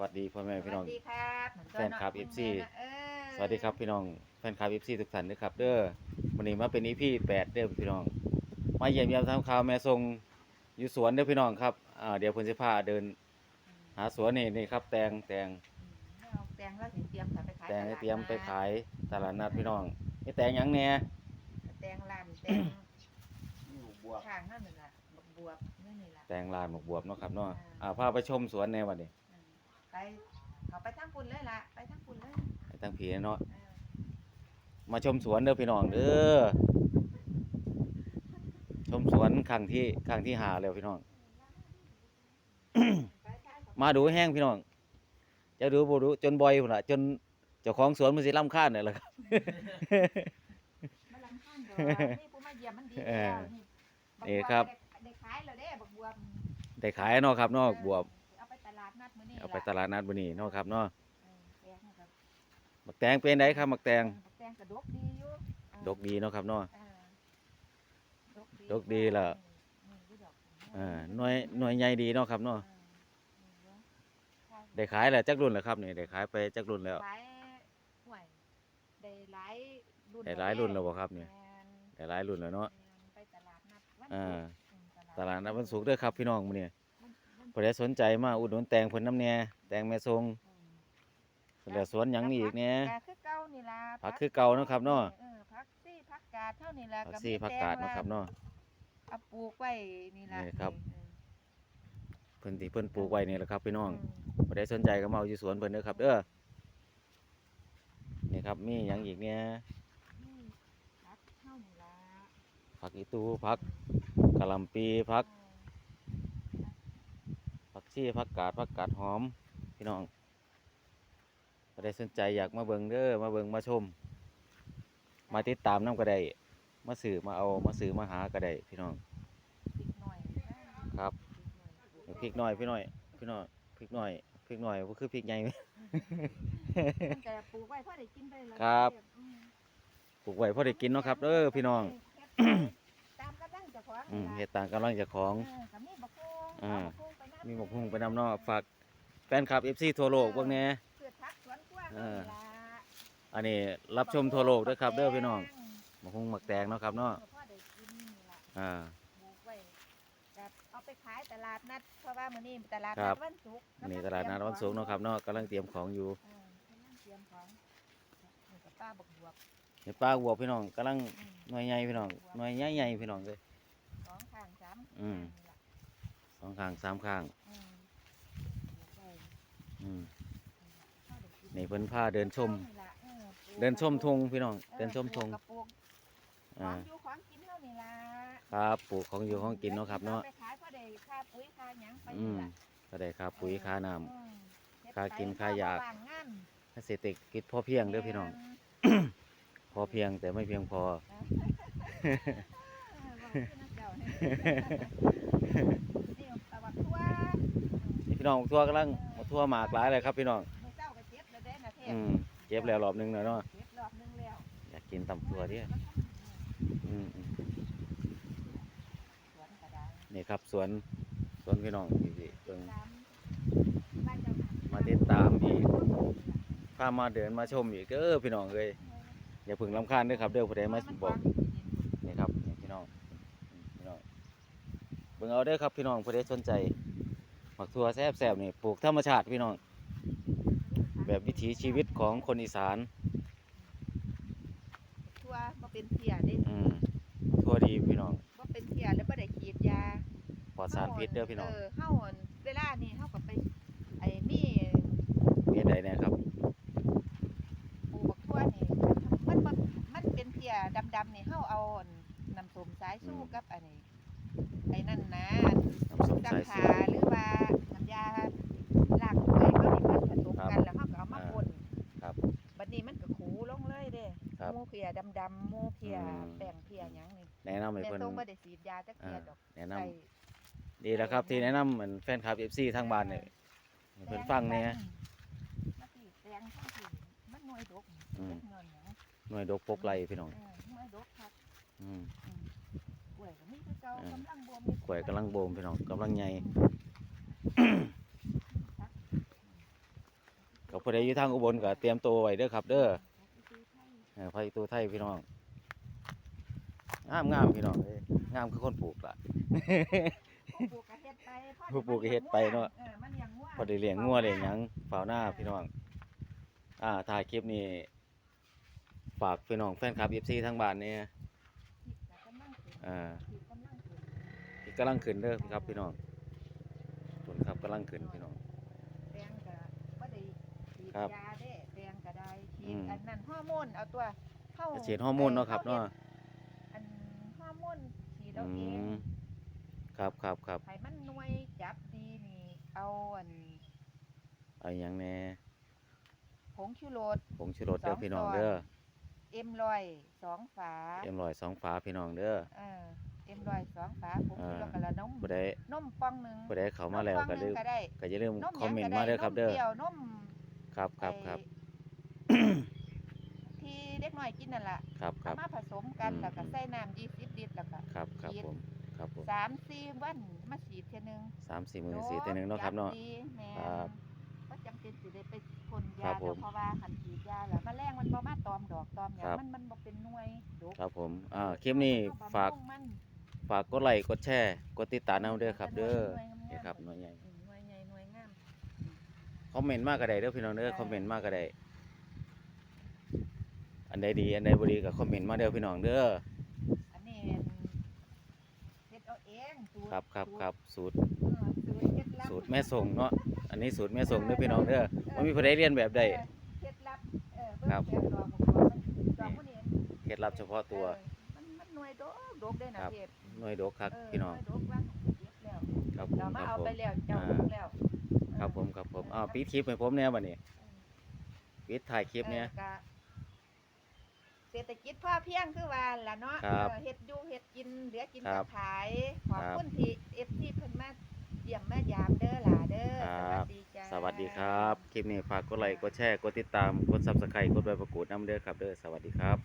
วัสดีพ่อแม่พี่น้อง สวัสดีครับเหมือนแฟนคลับต้ FC นะเออสวัสดีครับพี่น้องแฟนคลับ FC ทุกท่านด้วยครับ เด้อวันนี้มาเป็น EP 8เด้อพี่น้อง มาเยี่ยมยามทำข่าวแม่ทรงอยู่สวนเด้อพี่น้องครับอ่าเดี๋ยวเพิ่นสิพาเดิน หาสวนนี่นี่ครับ แตงแตงเอาแตงแล้วถึงเตรียมค่ะไปขายแตงให้ลาดเตรียมไปนัดขายตลาดนัดพี่น้องนี่แตงหยังแหน่แตงลานแตงบวกข้างนั่นน่ะบักบวบนี่นี่ล่ะแตงลานหมกบวบเนาะครับเนาะอ่าอ่าพาไปชมสวนแน่วันนี้อืม ไปเขาไปทั้งปุ่นเลยล่ะ ไปทั้งปุ่นเลยไปทางผีเนาะเออมาชมสวนเด้อพี่น้องเด้อ ชมสวนครั้งที่ครั้งที่หาแล้วพี่น้อง ไปขายมาดูแห้งพี่น้อง จะดูบ่ดูจนบ่อยพุ่นล่ะ จนเจ้าของสวนมันสิรำคาญนี่แหละครับมาลำข้างเดี๋ยวนี่ผู้มาเยี่ยมมันดีเออแล้วนี่บักนี่วครับได้ได้ขายแล้วเด้บักบวบได้ขายเนาะครับเนาะบวบ นัดมื้อนี้เอาไปตลาดนัดมื้อนี้เนาะครับเนาะเออแตงนะครับมักแตงเป็นไดครับมักแตงบักแตงกระดกดีอยู่เออดกดีเนาะครับเนาะ เออดกดีล่ะอ่าหน่วยหน่วยใหญ่ดีเนาะครับเนาะได้ขายแล้วจักรุ่นแล้วครับนี่ได้ขายไปจักรุ่นแล้ว หลายห่วยได้หลายรุ่นได้หลายรุ่นแล้วบ่ครับเนี่ยแม่นได้หลายรุ่นแล้วเนาะแม่นไปตลาดนัดวันอ่าศุกร์อืมตลาดนัดวันศุกร์เด้อครับพี่น้องมื้อนี้วันวัน ผู้ใดสนใจมาอุดหนุนแตงเพิ่นน้ำแหน่แตงแม่ทรงอืมเพิ่นเหลือสวนหยังนี่อีกแหน่ก็คือเก่านี่ล่ะผักคือเก่าเนาะครับเนาะออผักซี่ผักกาดเท่านี้ล่ะผักก็ซี่มีผักกาดเนาะครับเนาะเอาปลูกไว้นี่ล่ะนี่ครับเออเพิ่นที่เพิ่นปลูกไว้นี่แหละครับพี่น้องมผู้ใดสนใจก็มาเอาอยู่สวนเพิ่นเด้อครับเด้อนี่ครับมีหยังอีกเนี่ยนี่ผักเท่านี้ล่ะผักอีตูผักกะหล่ำปีผัก ผักชีผักกาดผักกาดหอม พี่น้องผู้ใดสนใจอยากมาเบิ่งเด้อมาเบิ่งมาชม มาติดตามนํก็ได้มาซื้อมาเอามาซื้อมาหาก็ได้พี่น้องพริกหน่อยครับพริกหน่อยพี่น้อยพี่น้อยพริกหน่อยพริกหน่อยบ่คือพริกใหญ่มันก็ปลูกไว้พอได้กินไปเลยครับอืมปลูกไว้พอได้กินเนาะครับเด้อพี่น้องเฮ็ดตามกำลังเจ้าของอืมนี่เฮ็ล่ะดตามกำลังเจ้าของเออก็มีบักฮุงอ่าเอาบักฮุงไปนำมีหมกพุ่งไปนำเนาะฝากแฟนคลับ FC ทั่วโลกพวกนี้เกิดพักสวนกว้างเออนี่ล่ะอันนี้รับชมทั่วโลกเด้อครับ เด้อพี่น้องหมกพุ่งหมักแตงเนาะครับเนาะพ่อได้กินนี่ล่ะอ่าปลูกไว้แบบเอาไปขายตลาดนัดเพราะว่ามื้อนี้ตลาดครันับดวันศุกร์นี่ตลาดนัดวันศุกร์เนาะครับเนาะกำลังเตรียมของอยู่เออกำลังเตรียมของนี่ก็ป้าบักบวบนี่ป้าวัวพี่น้องกำลังอืมหน่วยใหญ่พี่น้องหน่วยใหญ่ๆพี่น้องเลยสองข้างสามอืมนี่ล่ะส องข้างสามข้าง อืมปลูกไว้อืมพ่อได้กินี่เพิ่นพาเดินชมนี่ล่ะออปลูกเดินชมกระทงพี่น้องปลูกเดินชมทงเออกระปลูกขออ่างอยู่ของกินเท่านี่ล่ะครับปลูกของอยู่ของกินเนาะครับเนาะไปขายพอได้ค่าปุ๋ยค่าหยังไปอืนี่มล่ะก็ได้ค่าปุ๋ยค่าน้ำอืมเฮ็ดค่ากินไปค่ายาเพระว่ว่งงานเกษตรกิจพอเพียงเด้อพี่น้อง พอเพียงแต่ไม่เพียงพอ นี่พี่น้องทั่วกำลังมาทั่วหมากหลายเลยครับ พี่น้องมื้อเจ้าก็เจ็บแล้วเด้นะเทพอืมเก็บแล้วรอบหนึงแล้วเนาะเจ็บรอบนึงแล้วอยากกินตำทั่วเดิอืมอืมสวนก็ได้นี่ครับสวนสวนพี่น้องพี่พี่เบิ่งตามบ้านเจ้าหน้มาติดตามอีก พามาเดินมาชมอีกเด้อพี่น้องเอ้ยอย่าเพึ่งลำคาญเด้อครับเด้อผู้ใดมาบอก นี่ครับนี่พี่น้องอืมพี่น้องเบิ่งเอาเด้อครับพี่น้องผู้ใดสนใจ หมักทั่วแซ่บๆนี่ปลูกธรรมชาติพี่น้องแบบวิถีชีวิตของคนอีสานทั่วบ่เป็นเพียเด้อืมทั่วดีพี่น้องบ่เป็นเพียแล้วบ่ได้ฉีดยาปลอดสารพิษเด้อพี่น้องเออเฮาอั่นเวลานี่เฮาก็ไปไอ้มีมีใดแน่ครับปลูกบักทั่วนี่มันมันมันเป็นเพียดำๆนี่เฮาเอาอั่นน้ำส้มสายสู้กับอันนี้ ไอ้นั่นนะน้ำส้มดัสายงสูขาหรือว่าน้ำยาล้างถ้วยก็มีมันผสมกันแล้วเฮาก็เอามาอ่าพ่นครับ บัดนี้มันก็ขูลงเลยเด้ครับหมูเพียดำๆหมูเพียอืมแป้งเพียหยังนี่แนะนำให้แม่เพิ่น ทรงบ่ได้ฉีดยาจักเทียดอกแนะนำ ใส่ ดีแล้วครับ ที่แนะนำเหมือนแฟนคลับ FC ทางบ้านเนี่ยให้เพิ่นฟังแหน่มาสิแตงทั้งที่มันหน่วยดกอืม เงินหยังหน่วยดกปกไหลพี่น้องเออหน่วยดกครับอืมกล้ วยก็มีคือเก่าเออกำลังบวมอยู่กล้วยกำลังโบมพี่น้องกำลังใหญ่ครับผู้ใดอยู่ทางอุบลก็เตรียมตัวไว้เด้อครับ เด้อเออพายุตัวไทยพี่น้องงามงามพี่น้องเอ้ยงามคือคนปลูกล่ะผู้ปลูกก็เฮ็ดไปพอผู้ปลูกก็เฮ็ดไปเนาะ ออมันเลี้ยงงัวพอได้เลี้ยงงัวเลี้ยงหยังเฝ้าหน้าพี่น้อง อ่าถ่ายคลิปนี้ ฝากพี่น้องแฟนคลับ FC ทางบ้านเนี่ย พริกก็กำลังขึ้น อ่าพริกกำลังขึ้นที่กำลังขึ้นเด้อครับพี่น้องต้นครับกำลังขึ้นพี่น้องแตงก็บ่ได้ฉีดครับยาเด้แตงก็ได้ฉีอืดม อันนั้นฮอร์โมนเอาตัวเข้าฉีดฮอร์โมนเนาะครับเนาะอันฮอร์โมนฉีดอืเอาเองมครับครับครับให้มันหน่วยจับดีนี่เอาอันเอาหยังแหน่ผงชูรส ผงชูรสเด้อสองพี่น้องช้อนเด้อ เอ็มลอยสองฝาเอ็มร้อยสองฝาพี่น้องเด้อเออเอ็มลอยสองฝาผงชูรสอ่ากะละนมผู้ใดนมป้องหนึงผู้ใดเข้ามาแล้วนก็ป้องหลืนึ่งมก็ได้ก็อย่าลืมนมคอมเมนต์หยังมาก็เด้อครับเด้อนมเปรี้ยวนมครับครับครับไอ้ที่เด็กน้อยกินนั่นล่ะครับคเอารับมาผสมกันอืมแล้วก็ใส่น้ำ20ลิตรแล้วก็ครับครับฉีดผมครับผมสามสี่วันมาฉีดเท่ยหนึงสามสี่หมื่นสี่เท่านึงเนาะครับเนาะโดบดีแม่ครับก็จำเป็นสิได้ไป พ่นครัยาบผมเดี๋ยวเพราะว่าคันฉีดยาแล้วแมลงมันบ่มาตอมดอกตอมหยัครังบมันมันบ่เป็นหน่วยดกครับผมอ่าคลิปนี้ฝากเอบำรุงมันฝากกดไลค์กดแชร์กดติดตามเอาเด้อครับ เด้อหน่วยงามๆนี่ครับหน่วยใหญ่อืมหน่วยใหญ่หน่วยงามคอมเมนต์มากก็ได้เด้อพี่น้องเด้อได้คอมเมนต์มากก็ได้อันใดดีอันใดบ่ดีก็คอมเมนต์มาเด้อพี่น้องเด้ออันนี้เฮ็ดเอาเองสูตรครับครับครับสูตรเออ สูตรเคล็ดลับสูตรแม่ส่งเนาะอันนี้สูตรแม่ส่งเด้อพี่น้องเด้อบ่มีผู้ใดเรียนแบบใดเออเคล็ดลับเออเงครับแกงดอกบักบัวมันดอกมันเองเคล็ดลับเฉพาะตัว เออมันมันหน่วยดกดกได้นะครับเพชรหน่วยดกคักเออพี่น้อง หวยดกว่างเก็บแล้วครับผมเรามาครับเอาผมไปแล้วเจ้าอ่าดกแล้วครับผมครับผมอ้าวปิดคลิปให้ผมแหน่บัดนี้ปิดถ่ายคลิปเนี่ย ออก็เศรษฐกิจพอเพียงคือว่าล่ะเนาะครับเออเฮ็ดอยู่เฮ็ดกินเหลือกินครัก็บขายขอบครับ คุณที่ FC เพิ่นมา เยี่ยมมายามเด้อหล่ะเด้อคสรับวัสดีจ้าสวัสดีครับ คลิปนี้ฝากกดไลค์กดแชร์กดติดตามกด Subscribe กดใบประกวดน้ำเด้อครับเด้อสวัสดีครับ